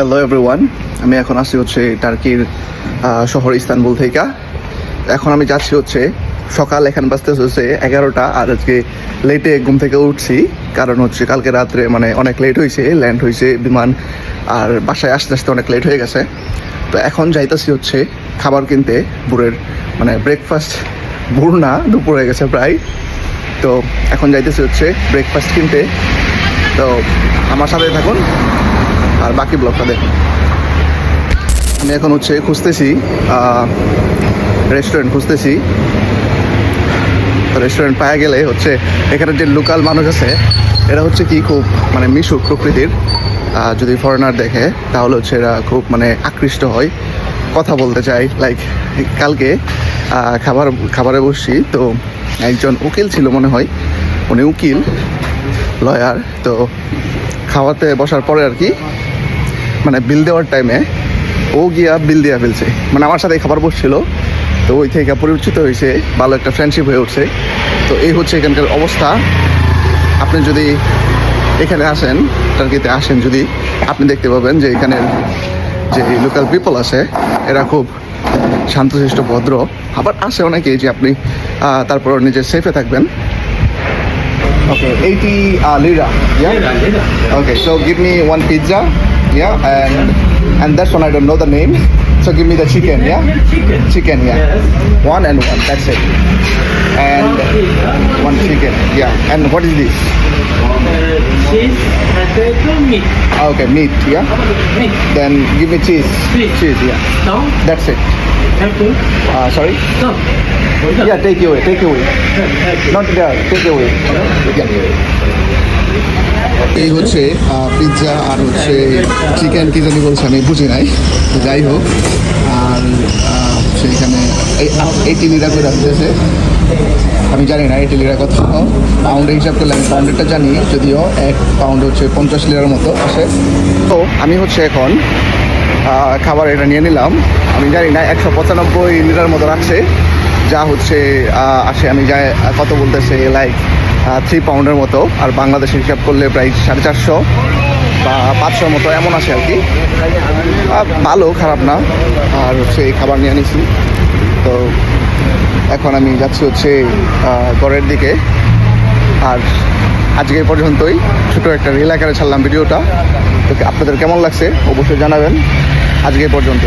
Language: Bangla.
হ্যালো এভরিওয়ান আমি এখন আসছি হচ্ছে টার্কির শহর ইস্তানবুল থেকে। এখন আমি যাচ্ছি হচ্ছে সকাল, এখানে বাজতে হচ্ছে এগারোটা, আর আজকে লেটে ঘুম থেকে উঠছি, কারণ হচ্ছে কালকে রাত্রে মানে অনেক লেট হয়েছে ল্যান্ড হয়েছে, বিমান, আর বাসায় আসতে আসতে অনেক লেট হয়ে গেছে। তো এখন যাইতেছি হচ্ছে খাবার কিনতে বুড়ের মানে ব্রেকফাস্ট বুড় না, দুপুর হয়ে গেছে প্রায়। তো এখন যাইতেছি হচ্ছে ব্রেকফাস্ট কিনতে। তো আমার সাথে থাকুন। আর বাকি ব্লগটা দেখুন। আমি এখন হচ্ছে খুঁজতেছি রেস্টুরেন্ট খুঁজতেছি। রেস্টুরেন্ট পাওয়া গেলে হচ্ছে এখানে যে লোকাল মানুষ আছে, এরা হচ্ছে কি খুব মানে মিশুক প্রকৃতির। যদি ফরেনার দেখে, তাহলে হচ্ছে এরা খুব মানে আকৃষ্ট হয়। কথা বলতে চাই লাইক কালকে খাবার, খাবারে বসছি, তো একজন উকিল ছিল মনে হয়। উনি উকিল। লয়ার, তো খাওয়াতে বসার পরে আর কি মানে বিল দেওয়ার টাইমে ও গিয়া বিল দিয়া ফেলছে। মানে আমার সাথে খাবার বসছিল, তো ওই থেকে পরিচিত হয়েছে, ভালো একটা ফ্রেন্ডশিপ হয়ে উঠছে। তো এই হচ্ছে এখানকার অবস্থা। আপনি যদি এখানে আসেন টার্কিতে আসেন যদি, আপনি দেখতে পাবেন যে এখানের যে লোকাল পিপল আছে, এরা খুব শান্তশিষ্ট, ভদ্র। আবার আসে অনেকেই যে আপনি তারপর নিজে সেফে থাকবেন। Okay, 80 uh, lira. Yeah? Lira, lira. Okay, so give me one pizza. Yeah, and and that's one I don't know the name. So give me the chicken, yeah, Chicken. chicken, yeah, Yes. one and one. That's it. And one chicken, yeah. And what is this? Uh, cheese, potato, meat. Okay, meat, yeah. Meat. Then give me cheese. Cheese. Cheese, yeah. No? That's it. Thank you. Uh, sorry. No. Yeah, take away, take away. Not there, take away. এই হচ্ছে পিৎজা আর হচ্ছে চিকেন কি জানি বলছে, আমি বুঝি নাই। যাই হোক, আর এখানে এইটি লিরা করে রাখতেছে আমি জানি না এইটি লিরা কত পাউন্ডের হিসাব করলে আমি পাউন্ডেরটা জানি, যদিও এক পাউন্ড হচ্ছে পঞ্চাশ লিরার মতো আসে। তো আমি হচ্ছে এখন খাবার এটা নিয়ে নিলাম। আমি জানি না, একশো পঁচানব্বই লিটার মতো রাখছে। যা হচ্ছে আসে, আমি যা কত বলতেছে লাইক থ্রি পাউন্ডের মতো, আর বাংলাদেশে হিসাব করলে প্রায় সাড়ে চারশো বা পাঁচশোর মতো, এমন আছে আর কি। ভালো, খারাপ না। আর হচ্ছে এই খাবার নিয়ে নিছি তো এখন আমি যাচ্ছি হচ্ছে ঘরের দিকে। আর আজকে পর্যন্তই। ছোটো একটা রিল আকারে ছাড়লাম ভিডিওটা। তো আপনাদের কেমন লাগছে? অবশ্যই জানাবেন। আজকে পর্যন্ত